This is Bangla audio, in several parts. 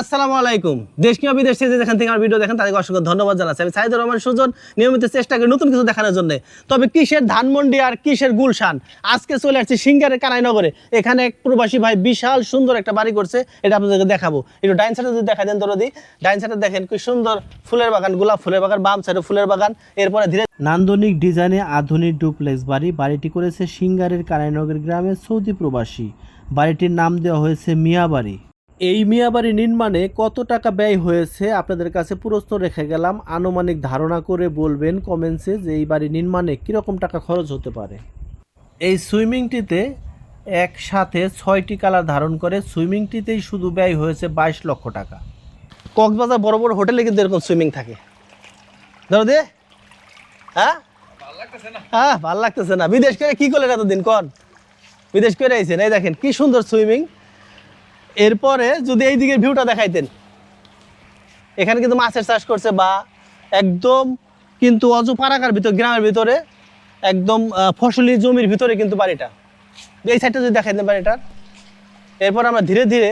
আসসালামু আলাইকুম। দেশ কিংবা বিদেশ থেকে যেখান থেকে আমার ভিডিও দেখেন, তাদেরকে অসংখ্য ধন্যবাদ জানাচ্ছি। আমি সাইদুর রহমান সুজন, নিয়মিত চেষ্টা করি নতুন কিছু দেখানোর জন্য। তবে কিসের ধানমন্ডি আর কিসের গুলশান? আজকে চলে আসছি সিঙ্গারের কানাইনগরে। এখানে এক প্রবাসী ভাই বিশাল সুন্দর একটা বাড়ি করছে, এটা আপনাদেরকে দেখাবো। একটু ডাইন সাইডে যদি দেখা দেন দরদি ডাইন সাইডে দেখেন কি সুন্দর ফুলের বাগান, গোলাপ ফুলের বাগান, বাম সাইডে ফুলের বাগান। এরপরে ধীরে নান্দনিক ডিজাইনে আধুনিক ডুপ্লেক্স বাড়ি। বাড়িটি করেছে সিঙ্গারের কানাইনগর গ্রামের সৌদি প্রবাসী। বাড়িটির নাম দেওয়া হয়েছে মিয়া বাড়ি। এই মিয়াবাড়ি নির্মাণে কত টাকা ব্যয় হয়েছে? আপনাদের কাছে প্রশ্ন রেখে গেলাম। আনুমানিক ধারণা করে বলবেন কমেন্টসে যে এই বাড়ি নির্মাণে কীরকম টাকা খরচ হতে পারে। এই সুইমিংটিতে একসাথে ছয়টি কালার ধারণ করে। সুইমিংটিতেই শুধু ব্যয় হয়েছে বাইশ লক্ষ টাকা। কক্সবাজার বড় বড় হোটেলে কিন্তু এরকম সুইমিং থাকে। ধরো দে। হ্যাঁ? হ্যাঁ ভালো লাগতেছে না। বিদেশ করে কি করলেন এতদিন? কন। বিদেশ করে আইছেন। এই দেখেন, কি সুন্দর সুইমিং। এরপরে যদি এই দিকের ভিউটা দেখাইতেন, এখানে কিন্তু মাছের চাষ করছে বা একদম কিন্তু অজু পারাকার ভিতর, গ্রামের ভিতরে একদম ফসলি জমির ভিতরে কিন্তু বাড়িটা। এই সাইডটা যদি দেখাইতেন বাড়িটার এরপর আমরা ধীরে ধীরে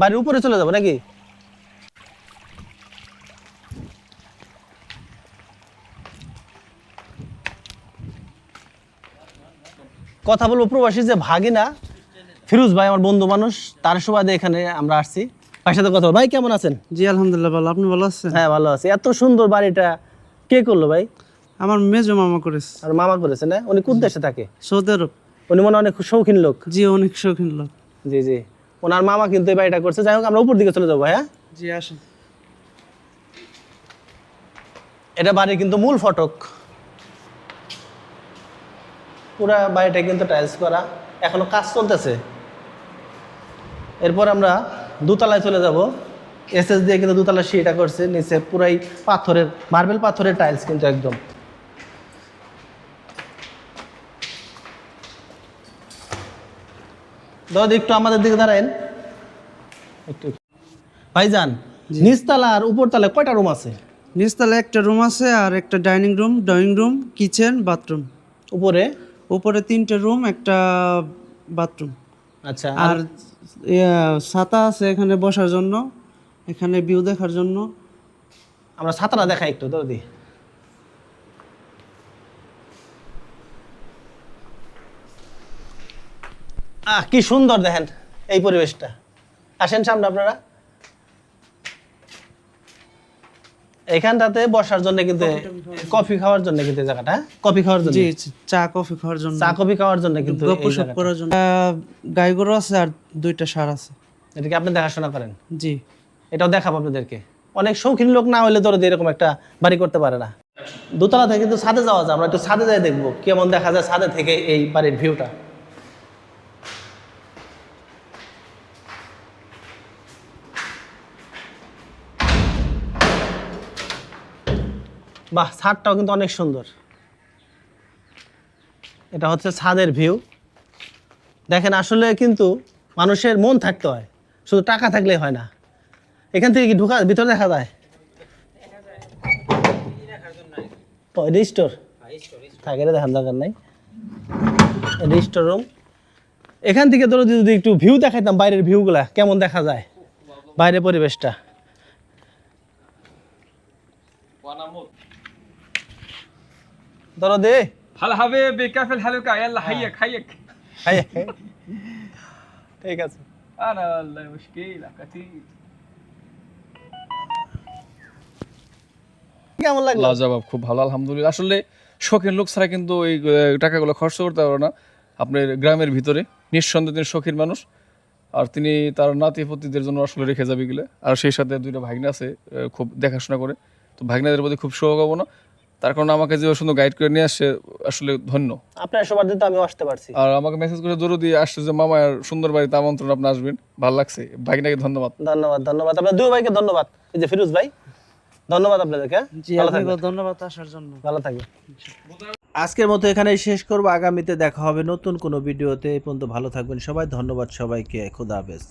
বাড়ির উপরে চলে যাব নাকি? কথা বলব প্রবাসী যে ভাগিনা ফিরোজ ভাই আমার বন্ধু মানুষ তার সুবাদে এখানে আমরা আসছি। ভাইয়ের সাথে কথা ভাই কেমন আছেন? জি আলহামদুলিল্লাহ ভালো। আপনি ভালো আছেন? হ্যাঁ ভালো আছি। এত সুন্দর বাড়িটা কে করল ভাই? আমার মেজো মামা করেছে। আর মামা করেছে না? উনি কোন দেশে থাকে? Saudi Arab. উনি মনে অনেক শৌখিন লোক। জি অনেক শৌখিন লোক। জি জি। ওনার মামা কিন্তু এই বাড়িটা করছে। যাই হোক আমরা উপর দিকে চলে যাব হ্যাঁ? জি আসেন। এটা বাড়ির কিন্তু মূল ফটক। পুরা বাড়িটা কিন্তু টাইলস করা। এখনও কাজ চলতেছে। এরপর আমরা দোতলায় চলে যাব। এসএস দিয়ে কিন্তু দোতলা সিঁড়িটা করছে নিচে পুরাই পাথরের মার্বেল পাথরের টাইলস কিন্তু একদম। দাদা একটু আমাদের দিকে দাঁড়ায়েন। একটু ভাইজান নিচতলা আর উপরতলায় কয়টা রুম আছে? নিচতলায় একটা রুম আছে আর একটা dining room drawing room kitchen bathroom উপরে? উপরে তিনটে রুম একটা বাথরুম আচ্ছা আর ছাতা আছে এখানে বসার জন্য এখানে ভিউ দেখার জন্য। আমরা ছাতাটা দেখাই একটু দাদি আহ কি সুন্দর দেখেন এই পরিবেশটা। আসেন সামনে আপনারা। এখানটাতে বসার জন্য কিন্তু কফি খাওয়ার জন্য কিন্তু জায়গাটা হ্যাঁ? কফি খাওয়ার জন্য। জি চা কফি খাওয়ার জন্য। চা কফি খাওয়ার জন্য কিন্তু গপ্প করার জন্য। গাই গরু আছে আর দুইটা সার আছে। এটাকে আপনি দেখাশোনা করেন? জি। এটাও দেখাবো আপনাদেরকে। অনেক শৌখিন লোক না হলে ধরো এরকম একটা বাড়ি করতে পারে না। দোতলা থেকে কিন্তু ছাদে যাওয়া যায়। আমরা একটু ছাদে যাই দেখব। কেমন দেখা যায় ছাদে থেকে এই বাড়ির ভিউটা বাহ, ছাদটাও কিন্তু অনেক সুন্দর। এটা হচ্ছে ছাদের ভিউ দেখেন, আসলে কিন্তু মানুষের মন থাকতে হয়, শুধু টাকা থাকলেই হয় না। এখান থেকে কি ঢোকা, ভিতরে দেখা যায়? রিস্টোর থাকে রে, দেখার দরকার নাই। রিস্টোর রুম এখান থেকে ধরো যদি একটু ভিউ দেখাইতাম, বাইরের ভিউগুলা কেমন দেখা যায়? বাইরের পরিবেশটা। ধরো দে। হাল হবে বেকাফেল হালুকা আল্লাহ হ্যাঁ। হাইয়াক হাইয়াক। ঠিক আছে। আনা আল্লাহ মুশকিল আকাতি কেমন লাগল? খুব ভালো আলহামদুলিল্লাহ। আসলে শখের লোক ছাড়া কিন্তু এই টাকাগুলো খরচ করতে পারবে না। আপনার গ্রামের ভিতরে নিঃসন্দেহে তিনি শখের মানুষ। আর তিনি তার নাতি পতিদের জন্য আসলে রেখে যাবে গেলে। আর সেই সাথে দুইটা ভাগনা আছে খুব দেখাশোনা করে। তো ভাগ্নাদের প্রতি খুব শুভকামনা তার কারণে আমাকে যে সুন্দর গাইড করে নিয়ে আসছে আসলে ধন্য। আপনার সবার দিন তো আমি আসতে পারছি। আর আমাকে মেসেজ করে জরুরি দিয়ে আসছে যে মামা আর সুন্দর বাড়িতে আমন্ত্রণ আপনি আসবেন ভালো লাগছে। ভাগনাকে ধন্যবাদ। ধন্যবাদ ধন্যবাদ। আপনার দুই ভাইকে ধন্যবাদ। এই যে ফিরোজ ভাই ধন্যবাদ আপনাদেরকে হ্যাঁ? জি ভালো থাকবেন। ধন্যবাদ আসার জন্য। ভালো থাকবেন। আজকের মতো এখানেই শেষ করব। আগামীতে দেখা হবে নতুন কোনো ভিডিওতে। এই পর্যন্ত ভালো থাকবেন সবাই। ধন্যবাদ সবাইকে। খুদা হাফেজ।